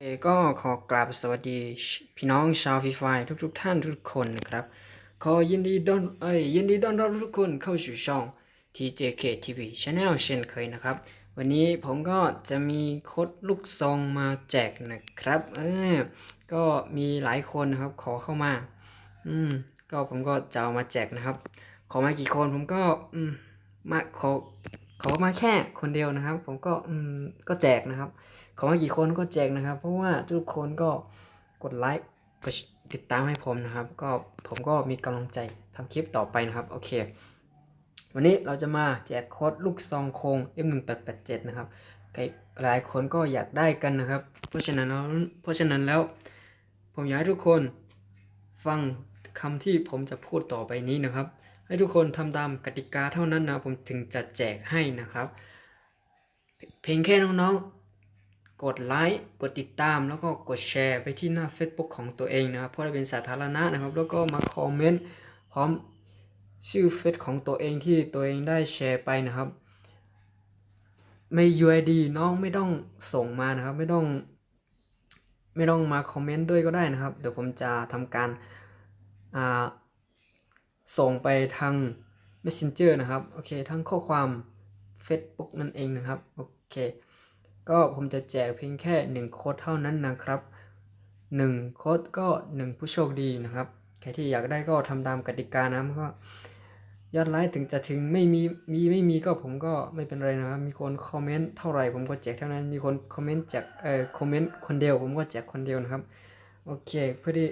เอก็ขอกราบสวัสดีพี่น้องชาวฟรีไฟทุกๆทท่านทุกคนนะครับ ขอยินดีต้อนเอ้ยยินดีต้อนรับทุกคนเข้าสู่ช่อง TJK TV Channel เช่นเคยนะครับ วันนี้ผมก็จะมีโค้ดลูกซองมาแจกนะครับ เออก็มีหลายคนนะครับขอเข้ามา อืม ก็ผมก็จะเอามาแจกนะครับ ขอมากี่คนผมก็อืมมาขอขอมาแค่คนเดียวนะครับ ผมก็อืมก็แจกนะครับ ขอมากี่คนก็แจกนะครับ เพราะว่าทุกคนก็กดไลค์กดติดตามให้ผมนะครับ ก็ผมก็มีกำลังใจทำคลิปต่อไปนะครับโอเค วันนี้เราจะมาแจกโค้ดลูกซองโคง M1887 นะครับใครหลายคนก็อยากได้กันนะครับ เพราะฉะนั้นแล้วเพราะฉะนั้นแล้ว ผมอยากให้ทุกคนฟังคำที่ผมจะพูดต่อไปนี้นะครับ ให้ทุกคนทำตามกติกาเท่านั้นนะผมถึงจะแจกให้นะครับ เพียงแค่น้องๆ กดไลค์กดติดตามแล้วก็กดแชร์ไปที่หน้า Facebook ของตัวเองนะครับ เพราะว่าเป็นสาธารณะนะครับ แล้วก็มาคอมเมนต์พร้อมชื่อเฟซของตัวเองที่ตัวเองได้แชร์ไปนะครับ ไม่ UID น้องไม่ต้องส่งมานะครับ ไม่ต้อง ไม่ต้องมาคอมเมนต์ด้วยก็ได้นะครับ เดี๋ยวผมจะทำการาส่งไปทาง Messenger นะครับ โอเค ทั้งข้อความ Facebook นั่นเองนะครับ โอเค ก็ผมจะแจกเพียงแค่ 1 โค้ดเท่านั้นนะครับ 1 โค้ดก็ 1 ผู้โชคดีนะครับใครที่อยากได้ก็ทำตามกติกานะมันก็ยอดไลค์ถึงจะถึงไม่มีมีไม่มีก็ผมก็ไม่เป็นไรนะครับ มีคนคอมเมนต์เท่าไหร่ผมก็แจกเท่านั้น มีคนคอมเมนต์แจกเอ่อคอมเมนต์คนเดียวผมก็แจกคนเดียวนะครับ โอเคเพื่อที่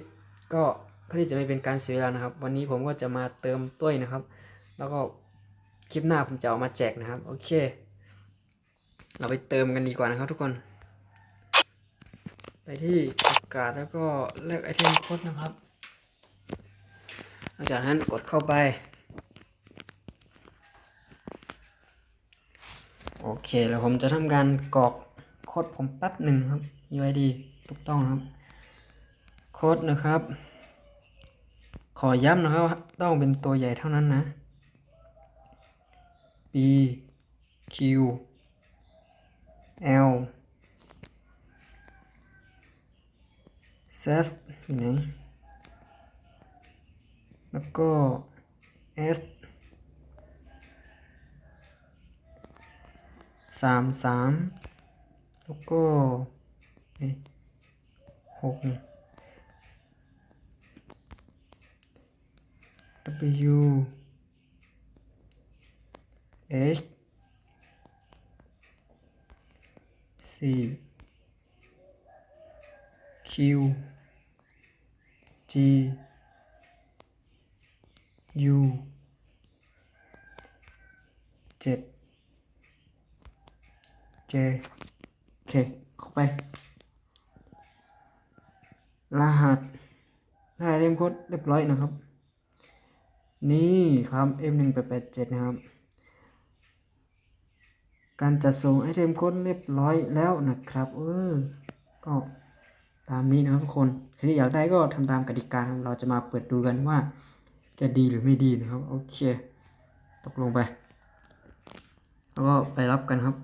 ก็เพื่อที่จะไม่เป็นการเสียเวลานะครับ วันนี้ผมก็จะมาเติมต้วยนะครับ แล้วก็คลิปหน้าผมจะเอามาแจกนะครับ โอเค เราไปเติมกันดีกว่านะครับทุกคน ไปที่ประกาศแล้วก็เลือกไอเทมโค้ดนะครับหลังจากนั้นกดเข้าไป โอเคแล้วผมจะทำการกรอกโค้ดผมแป๊บหนึ่งครับ UID ถูกต้องนะครับ โค้ดนะครับ ขอย้ำนะครับต้องเป็นตัวใหญ่เท่านั้นนะ B Q L Z อยู่ไหน แล้วก็ S สามสามแล้วก็หกนี่ W H C Q G U เจ็ด J โอเคเข้าไป รหัสรหัสเรียมโค้ดเรียบร้อยนะครับ นี่ครับ M1887 นะครับ การจัดส่งไอเทมโค้ดเรียบร้อยแล้วนะครับเออก็ตามนี้นะครับทุกคนใครที่อยากได้ก็ทำตามกติกาเราจะมาเปิดดูกันว่า จะดีหรือไม่ดีนะครับโอเค ตกลงไป แล้วก็ไปรับกันครับ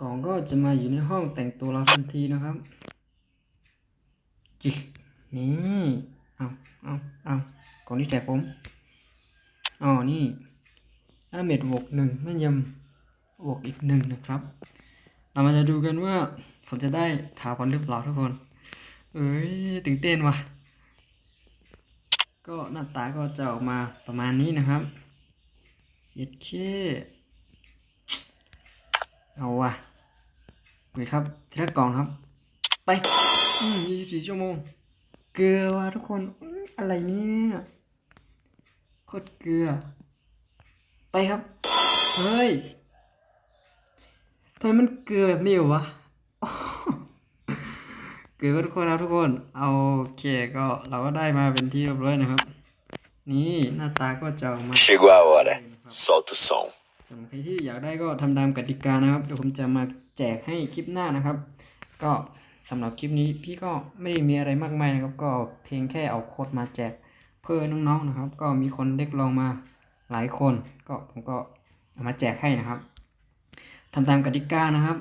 กล่องก็จะมาอยู่ในห้องแต่งตัวเราทันทีนะครับจิกนี่เอาเอาเอากล่องที่แจกผม อ๋อนี่อาเมดบวกหนึ่งแม่นยำบวกอีกหนึ่งนะครับ เรามาจะดูกันว่าผมจะได้ถาพันหรือเปล่าทุกคน เอ้ยตื่นเต้นว่ะ ก็หน้าตาก็จะออกมาประมาณนี้นะครับเย็ดเคเอาว่ะเปิดครับทีละกล่องครับ ไปอืมยี่สิบสี่ชั่วโมง เกลือว่ะทุกคน อะไรเนี่ย โคตรเกลือ ไปครับ เฮ้ยทำไมมันเกลือแบบนี้วะเกลือก็ทุกคนครับทุกคน เอาโอเคก็เราก็ได้มาเป็นที่เรียบร้อยนะครับ นี่หน้าตาก็จะออกมา Chegou a hora. Solta o som. ส่วนใครที่อยากได้ก็ทำตามกติกานะครับ เดี๋ยวผมจะมาแจกให้คลิปหน้านะครับ ก็สำหรับคลิปนี้พี่ก็ไม่ได้มีอะไรมากมายนะครับ ก็เพียงแค่เอาโค้ดมาแจก เพื่อน้องๆนะครับ ก็มีคนเรียกร้องมาหลายคน ก็ผมก็เอามาแจกให้นะครับทำตามกติกานะครับ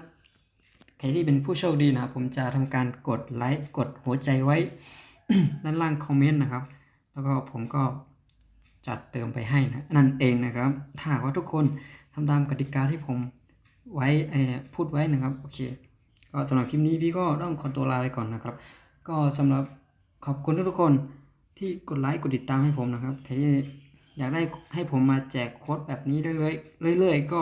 ใครที่เป็นผู้โชคดีนะครับ ผมจะทำการกดไลค์กดหัวใจไว้ ด้านล่างคอมเมนต์นะครับ แล้วก็ผมก็จัดเติมไปให้นะนั่นเองนะครับ ถ้าว่าทุกคนทำตามกติกาที่ผมไว้พูดไว้นะครับโอเค ก็สำหรับคลิปนี้พี่ก็ต้องขอตัวลาไปก่อนนะครับ ก็สำหรับขอบคุณทุกๆคน ที่กดไลค์กดติดตามให้ผมนะครับใครที่อยากได้ให้ผมมาแจกโค้ดแบบนี้เรื่อยๆเรื่อยๆก็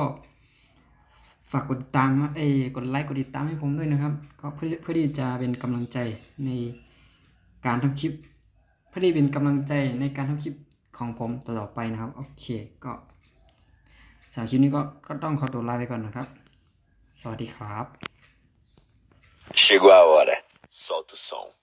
ฝากกดติดตามเอ้กดไลค์กดติดตามให้ผมด้วยนะครับ ก็เพื่อเพื่อที่จะเป็นกำลังใจในการทำคลิป เพื่อที่เป็นกำลังใจในการทำคลิปของผมต่อไปนะครับโอเคก็สำหรับคลิปนี้ก็ก็ต้องขอตัวลาไปก่อนนะครับ สวัสดีครับ Chegou a hora. Solta o som.